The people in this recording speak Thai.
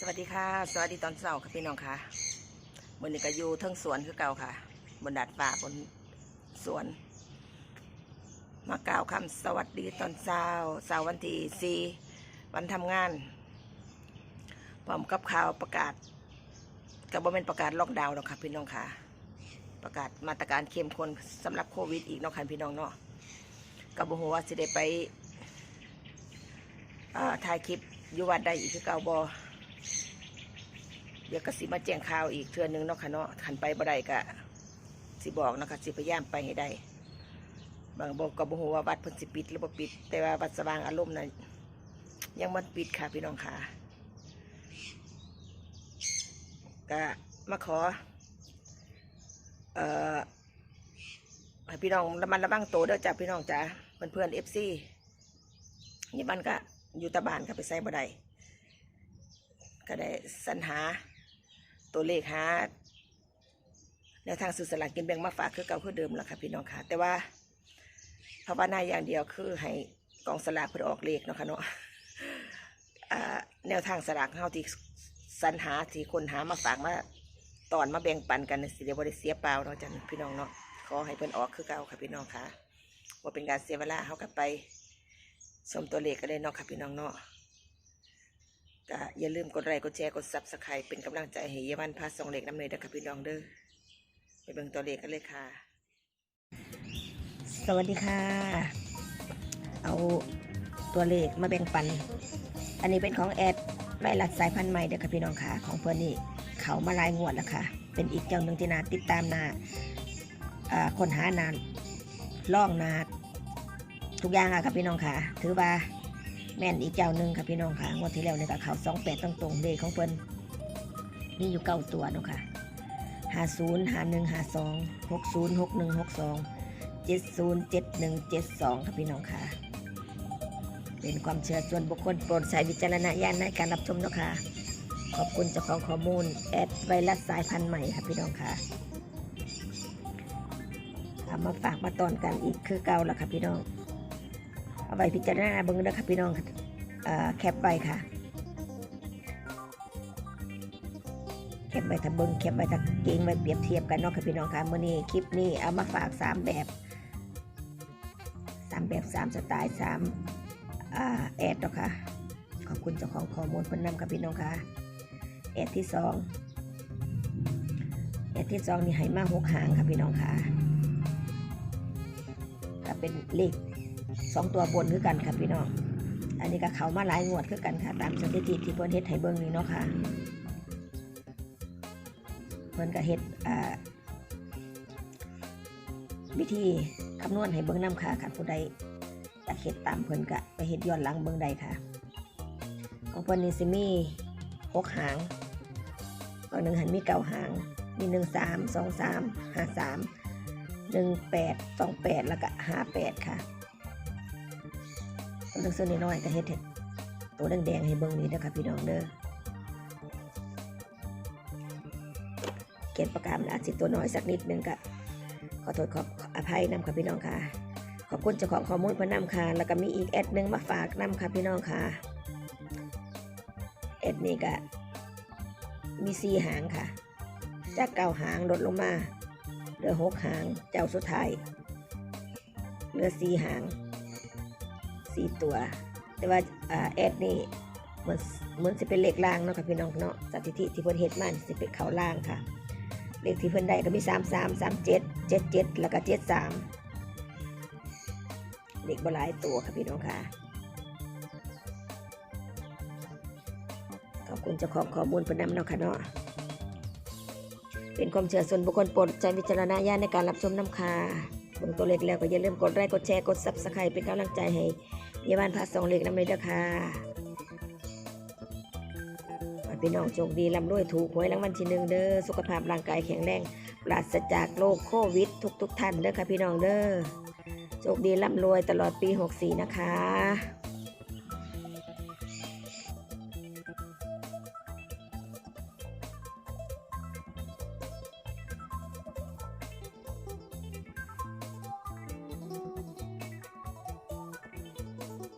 สวัสดีค่ะ สวัสดีตอนเช้าค่ะพี่น้องค่ะบนนี้ก็อยู่ทั้งสวนคือเก่าค่ะ บนดาดฟ้าบนสวน มากล่าวคำสวัสดีตอนเช้าเช้าวันที่สี่วันทำงานพร้อมกับข่าวประกาศกับบ่เป็นประกาศล็อกดาวน์หรอกค่ะพี่น้องค่ะ ประกาศมาตรการเข้มข้นสำหรับโควิด อีกเนาะค่ะพี่น้องเนาะกับบ่ฮู้ว่าสิได้ไปถ่ายคลิปอยู่วัดใดอีกคือเก่าบ่ เดี๋ยวก็สิมาแจ้งข่าวอีกเทือนนึงเนาะค่ะเนาะขันไปบ่ได้ก็สิบอกเนาะคะสิพยายามไปให้ได้ บางบอกก็บ่ฮู้ว่าวัดเพิ่นสิปิดหรือบ่ปิด แต่ว่าวัดสว่างอารมณ์นั้นยังมันปิดค่ะพี่น้องค่ะก็มาขอ เอ่อพี่น้องระมัดระวังตัวเด้อจ้าพี่น้องจ้าเพื่อนเพื่อนเอฟซีนี่บ้านก็อยู่ตะบานก็ไปใส่บ่ได้ก็ได้สรรหา ตัวเลขหาแนวทางสื่อสลารกินแบ่งมาฝากคือเก่าคือเดิมแหละค่ะพี่น้องค่ะ แต่ว่าภาวนาอย่างเดียวคือให้กองสลากเพื่อออกเลขเนาะค่ะเนาะแนวทางสลากเฮาที่สรรหาที่คนหามาฝากมาตอนมาแบ่งปันกันสิเดียวบ่ได้เสียเปล่าเนาะจ้ะพี่น้องเนาะขอให้เพิ่อนออกคือเก่าค่ะพี่น้องค่ะว่าเป็นการเสียเวลาเฮากลับไปชมตัวเลขกันเลยเนาะค่ะพี่น้องเนาะ ก็อย่าลืมกดไลค์กดแชร์กดซับสไครป์เป็นกำลังใจให้เยาวันพาสองเล็กน้ำเนยนะครับพี่น้องเด้อไปเบิ่งตัวเลขกันเลยค่ะ สวัสดีค่ะ เอาตัวเลขมาแบ่งปัน อันนี้เป็นของแอดไวรัสสายพันธุ์ใหม่เด้อค่ะพี่น้องค่ะ ของเพื่อนนี่เขามาลายงวดแล้วค่ะ เป็นอีกเจ้าหนึ่งที่นาติดตามนาอ่าคนหานานล่องนาทุกอย่างอะค่ะพี่น้องค่ะ ถือว่า แม่นอีกเจ้าหนึ่งค่ะพี่น้องค่ะงวดที่แล้วเนี่ยก็เขาสองแปดตรงตรงๆเลขของเพิ่นมีอยู่เก้าตัวเนาะค่ะห้าศูนย์ห้าหนึ่งห้าสองหกศูนย์หกหนึ่งหกสองเจ็ดศูนย์เจ็ดหนึ่งเจ็ดสองค่ะพี่น้องค่ะ เป็นความเชื่อส่วนบุคคลโปรดใช้วิจารณญาณในการรับชมเนาะค่ะขอบคุณเจ้าของข้อมูลแอดไวรัสสายพันธุ์ใหม่ค่ะพี่น้องค่ะเอามาฝากมาตอนกันอีกคือเก่าแล้วค่ะพี่น้อง เอาไว้พิจารณาเบิ่งนะครับพี่น้องแคปไว้ค่ะ แคปไว้ถ้าเบิ่งแคปไว้ถ้าเก่งไว้เปรียบเทียบกันเนาะค่ะพี่น้องค่ะมื้อนี้คลิปนี้เอามาฝากสามแบบสามแบบสามสไตล์สามอ่าแอดเนาะค่ะขอบคุณเจ้าของข้อมูลเพิ่นนำค่ะพี่น้องค่ะแอดที่สองแอดที่สองนี่ให้มาหกหางค่ะพี่น้องค่ะก็เป็นเลข สองตัวบนคือกันค่ะพี่น้อง อันนี้ก็เขามาหลายงวดคือกันค่ะ ตามสถิติที่เพิ่นเฮ็ดให้เบิ่งนี่เนาะค่ะ เพิ่นก็เฮ็ดอ่าวิธีคำนวณให้เบิ่งนํค่ะค่ะผู้ใดอยากเฮ็ดตามเพิ่นก็ไปเฮ็ดย้อนหลังเบิ่งได้ค่ะ ของเพิ่นนี่สิมีหกหางบาหนึ่งหันมีเก้าหาง มีหนึ่งสามสองสามห้าสามหนึ่งแปดสองแปดแล้วก็ห้าแปดค่ะ ตัวเล็กๆน้อยๆก็เฮ็ดเห็ดตัวแดงๆให้เบิ่งนี้นะครับพี่น้องเด้อเขียนประกาศมันอาจสิตัวน้อยสักนิดนึงก็ขอโทษขออภัยนำค่ะพี่น้องค่ะ ขอบคุณเจ้าของข้อมูลพื่อนนำค่ะ แล้วก็มีอีกแอดหนึงมาฝากนำค่ะพี่น้องค่ะแอดนี้ก็มีสี่หางค่ะ จากเก้าหางลดลงมาเหลือหกหางเจ้าสุดท้ายเหลือสี่หาง สี่ตัว แต่ว่าแอดนี่เหมือนเหมือนจะเป็นเลขล่างเนาะค่ะพี่น้องเนาะสถิติที่เพิ่นเฮ็ดมานี่สิเป็นเขาล่างค่ะ เลขที่เพิ่นได้ก็มีสามสามสามเจ็ดเจ็ดเจ็ดแล้วก็เจ็ดสามเลขบหลายตัวค่ะพี่น้องค่ะขอบคุณเจ้าของข้อมูลเพิ่นำเนาะค่ะเนาะเป็นความเชื่อส่วนบุคคลโปรดใช้วิจารณญาณในการรับชมน้ำค่ะเบิ่งตัวเลขแล้วก็อย่าลืมกดไลค์กดแชร์กด Subscribe เป็นกำลังใจให้ ยาบ้านพาสองเล็กน้ำเลยเด้อค่ะขอพี่น้องโชคดีร่ำรวยถูกหวยรางวัลที่หนึ่งเด้อสุขภาพร่างกายแข็งแรงปราศจากโรคโควิด ทุกๆท่านเด้อค่ะพี่น้องเด้อโชคดีร่ำรวยตลอดปี 64 นะคะ